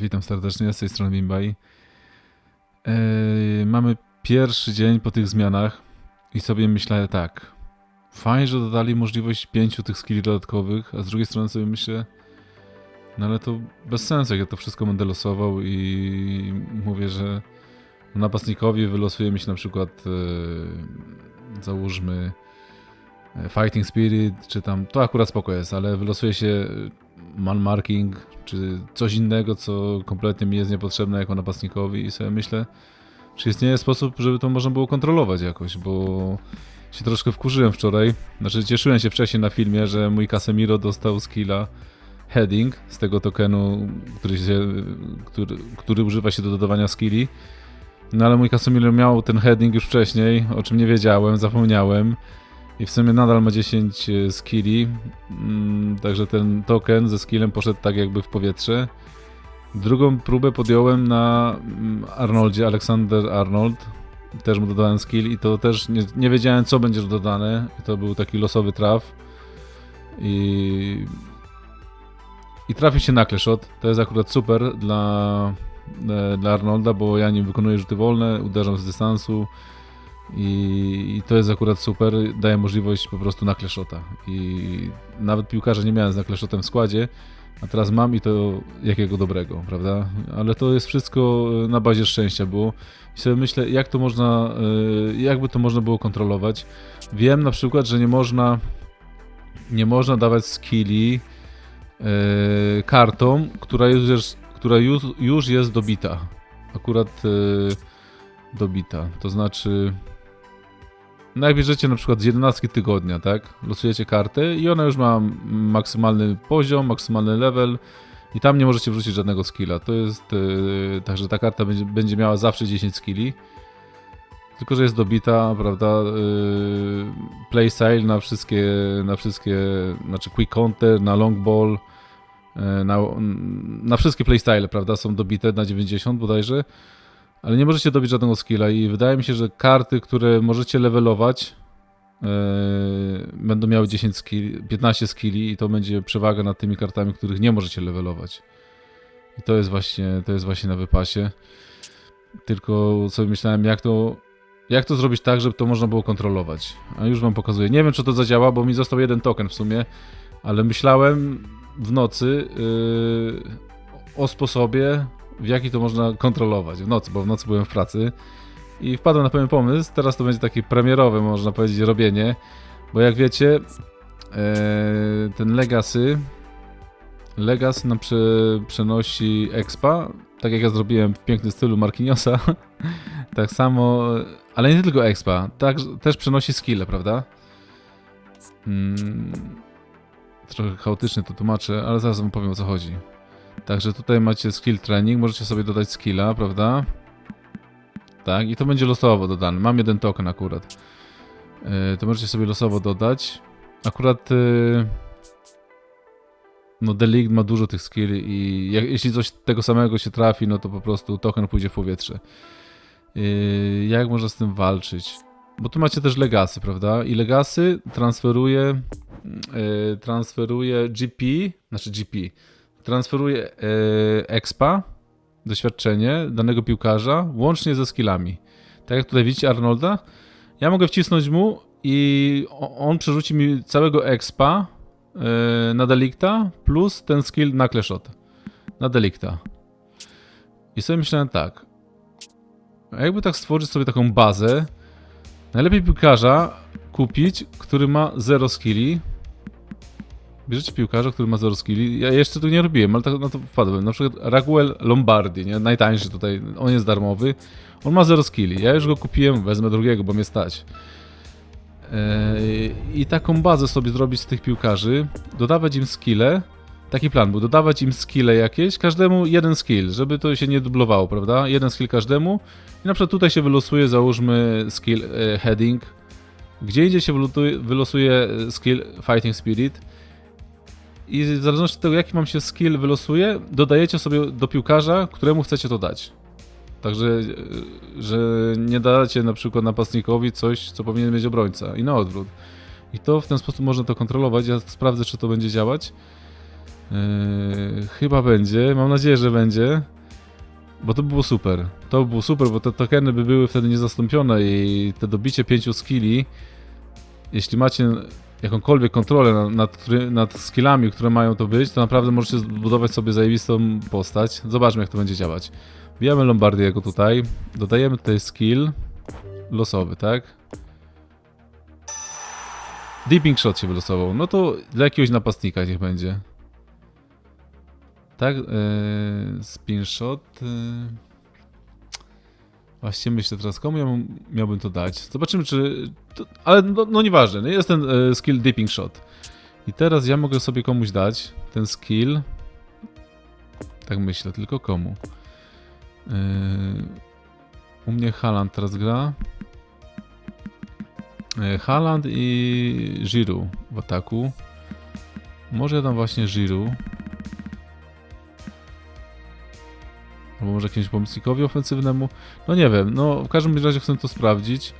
Witam serdecznie, z tej strony Bimbai. Eee, mamy pierwszy dzień po tych zmianach i sobie myślę tak. Fajnie, że dodali możliwość pięciu tych skilli dodatkowych, a z drugiej strony sobie myślę, no ale to bez sensu, jak ja to wszystko będę losował i mówię, że napastnikowi wylosuje mi się na przykład e, załóżmy e, Fighting Spirit, czy tam, to akurat spoko jest, ale wylosuje się man marking, czy coś innego, co kompletnie mi jest niepotrzebne jako napastnikowi i sobie myślę, czy istnieje sposób, żeby to można było kontrolować jakoś, bo się troszkę wkurzyłem wczoraj. Znaczy cieszyłem się wcześniej na filmie, że mój Casemiro dostał skilla heading z tego tokenu, który, się, który, który używa się do dodawania skilli. No ale mój Casemiro miał ten heading już wcześniej, o czym nie wiedziałem, zapomniałem. I w sumie nadal ma 10 skilli, mm, także ten token ze skillem poszedł tak jakby w powietrze. Drugą próbę podjąłem na mm, Arnoldzie, Alexander Arnold. Też mu dodałem skill i to też nie, nie wiedziałem co będzie dodane. To był taki losowy traf. I, i trafi się na shot. To jest akurat super dla, e, dla Arnolda, bo ja nim wykonuję rzuty wolne, uderzam z dystansu. I, I, to jest akurat super, daje możliwość po prostu na kleszota. I nawet piłkarza nie miałem z nakleszotem w składzie, a teraz mam i to jakiego dobrego, prawda? Ale to jest wszystko na bazie szczęścia było. I sobie myślę, jak to można, e, jakby to można było kontrolować. Wiem na przykład, że nie można nie można dawać skilli yy, kartom, która już która już, jest dobita. Akurat dobita. To znaczy no jak bierzecie na przykład z 11 tygodnia, tak? Losujecie kartę i ona już ma maksymalny poziom, maksymalny level i tam nie możecie wrzucić żadnego skilla. To jest, yy, także ta karta będzie, będzie miała zawsze 10 skilli. Tylko, że jest dobita, prawda? Yy, playstyle na wszystkie, na wszystkie, znaczy quick counter, na long ball, yy, na, na wszystkie playstyle, prawda? Są dobite na 90 bodajże. Ale nie możecie dobić żadnego skilla i wydaje mi się, że karty, które możecie levelować yy, będą miały 10 skill, 15 skilli i to będzie przewaga nad tymi kartami, których nie możecie levelować. I to jest właśnie, to jest właśnie na wypasie. Tylko sobie myślałem, jak to, jak to zrobić tak, żeby to można było kontrolować. A już wam pokazuję. Nie wiem, czy to zadziała, bo mi został jeden token w sumie, ale myślałem w nocy yy, o sposobie, w jaki to można kontrolować w nocy, bo w nocy byłem w pracy i wpadłem na pewien pomysł. Teraz to będzie takie premierowe, można powiedzieć, robienie, bo jak wiecie, e, ten Legacy Legacy nam prze, przenosi expa, tak jak ja zrobiłem w pięknym stylu Marquinhosa, tak samo, ale nie tylko expa, tak, też przenosi skille, prawda? Hmm, trochę chaotycznie to tłumaczę, ale zaraz wam powiem o co chodzi. Także tutaj macie skill training, możecie sobie dodać skilla, prawda? Tak, i to będzie losowo dodane. Mam jeden token akurat. Yy, to możecie sobie losowo dodać. Akurat yy, no Delict ma dużo tych skilli i jak, jeśli coś tego samego się trafi, no to po prostu token pójdzie w powietrze. Yy, jak można z tym walczyć? Bo tu macie też legacy, prawda? I legacy transferuje yy, transferuje GP, znaczy GP transferuje e, expa, doświadczenie danego piłkarza, łącznie ze skillami. Tak jak tutaj widzicie Arnolda, ja mogę wcisnąć mu i on przerzuci mi całego expa e, na delikta plus ten skill na kleszot. Na delikta. I sobie myślałem tak. Jakby tak stworzyć sobie taką bazę, najlepiej piłkarza kupić, który ma 0 skilli, bierzecie piłkarza, który ma 0 skilli. Ja jeszcze tu nie robiłem, ale tak na to wpadłem. Na przykład Raguel Lombardi, nie? najtańszy tutaj, on jest darmowy. On ma 0 skilli. Ja już go kupiłem, wezmę drugiego, bo mnie stać. Eee, I taką bazę sobie zrobić z tych piłkarzy, dodawać im skille. Taki plan był, dodawać im skille jakieś, każdemu jeden skill, żeby to się nie dublowało, prawda? Jeden skill każdemu. I na przykład tutaj się wylosuje, załóżmy skill e, heading. Gdzie indziej się wylosuje skill fighting spirit i w zależności od tego, jaki mam się skill wylosuje, dodajecie sobie do piłkarza, któremu chcecie to dać. Także, e, że nie dacie na przykład napastnikowi coś, co powinien mieć obrońca i na odwrót. I to w ten sposób można to kontrolować. Ja sprawdzę, czy to będzie działać. Yy, chyba będzie, mam nadzieję, że będzie. Bo to by było super. To by było super, bo te tokeny by były wtedy niezastąpione i te dobicie pięciu skilli, jeśli macie jakąkolwiek kontrolę nad, nad, skillami, które mają to być, to naprawdę możecie zbudować sobie zajebistą postać. Zobaczmy, jak to będzie działać. Bijamy Lombardiego tutaj, dodajemy tutaj skill losowy, tak? Deeping Shot się wylosował. No to dla jakiegoś napastnika niech będzie. Tak, yy, spin shot. Yy. Właśnie myślę teraz, komu ja miałbym to dać. Zobaczymy, czy. To, ale no, no nieważne, jest ten yy, skill dipping shot. I teraz ja mogę sobie komuś dać ten skill. Tak myślę, tylko komu? Yy, u mnie Haaland teraz gra. Yy, Haaland i Giroud w ataku. Może ja dam właśnie Giroud. Albo może jakiemuś pomocnikowi ofensywnemu. No nie wiem, no w każdym razie chcę to sprawdzić.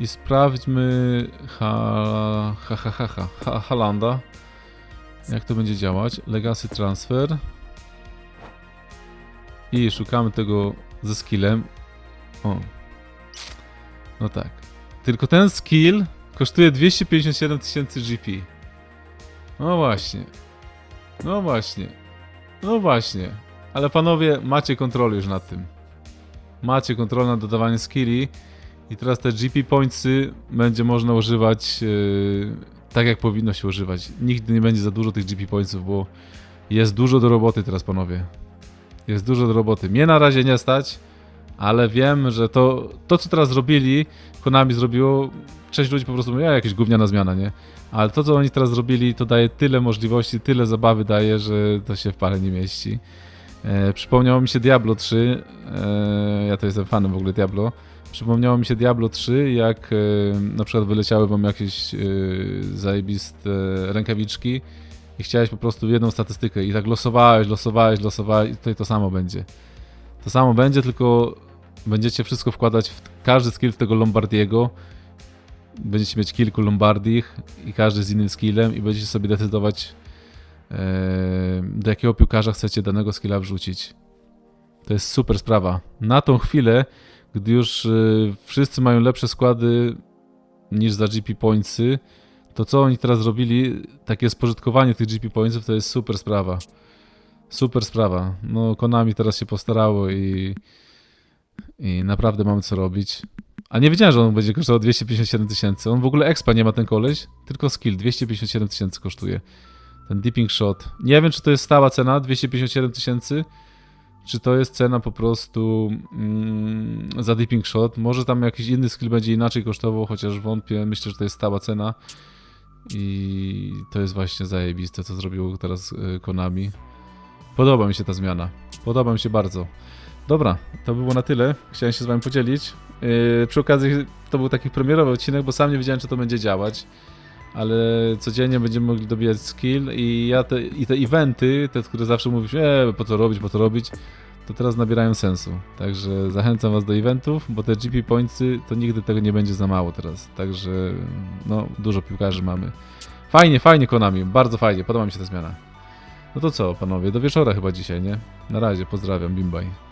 I sprawdźmy ha, ha, ha, ha, ha, ha, Halanda. Jak to będzie działać. Legacy transfer. I szukamy tego ze skillem. O. No tak. Tylko ten skill kosztuje 257 tysięcy GP. No właśnie. No właśnie. No właśnie. Ale panowie, macie kontrolę już nad tym. Macie kontrolę nad dodawaniem skilli i teraz te GP pointsy będzie można używać yy, tak jak powinno się używać. Nigdy nie będzie za dużo tych GP pointsów, bo jest dużo do roboty teraz panowie. Jest dużo do roboty. Mnie na razie nie stać, ale wiem, że to, to co teraz zrobili, Konami zrobiło, część ludzi po prostu mówi, a jakaś gówniana zmiana, nie? Ale to co oni teraz zrobili, to daje tyle możliwości, tyle zabawy daje, że to się w parę nie mieści. E, przypomniało mi się Diablo 3. E, ja to jestem fanem w ogóle Diablo. Przypomniało mi się Diablo 3, jak e, na przykład wyleciały wam jakieś e, zajebiste rękawiczki i chciałeś po prostu jedną statystykę i tak losowałeś, losowałeś, losowałeś i tutaj to samo będzie. To samo będzie, tylko będziecie wszystko wkładać w każdy skill tego Lombardiego. Będziecie mieć kilku Lombardich i każdy z innym skillem i będziecie sobie decydować do jakiego piłkarza chcecie danego skilla wrzucić. To jest super sprawa. Na tą chwilę, gdy już y, wszyscy mają lepsze składy niż za GP Pointsy, to co oni teraz zrobili, takie spożytkowanie tych GP Pointsów, to jest super sprawa. Super sprawa. No, Konami teraz się postarało i, i naprawdę mamy co robić. A nie wiedziałem, że on będzie kosztował 257 tysięcy. On w ogóle expa nie ma ten koleś, tylko skill 257 tysięcy kosztuje. Ten dipping shot. Nie wiem, czy to jest stała cena 257 tysięcy, czy to jest cena po prostu mm, za dipping shot. Może tam jakiś inny skill będzie inaczej kosztował, chociaż wątpię. Myślę, że to jest stała cena. I to jest właśnie zajebiste, co zrobił teraz y, Konami. Podoba mi się ta zmiana. Podoba mi się bardzo. Dobra, to było na tyle. Chciałem się z wami podzielić. Yy, przy okazji to był taki premierowy odcinek, bo sam nie wiedziałem, czy to będzie działać. Ale codziennie będziemy mogli dobijać skill i ja te, i te eventy, te, które zawsze mówisz, e, po co robić, po co robić, to teraz nabierają sensu. Także zachęcam was do eventów, bo te GP pointsy to nigdy tego nie będzie za mało teraz. Także no, dużo piłkarzy mamy. Fajnie, fajnie Konami, bardzo fajnie, podoba mi się ta zmiana. No to co, panowie, do wieczora chyba dzisiaj, nie? Na razie, pozdrawiam, bimbaj.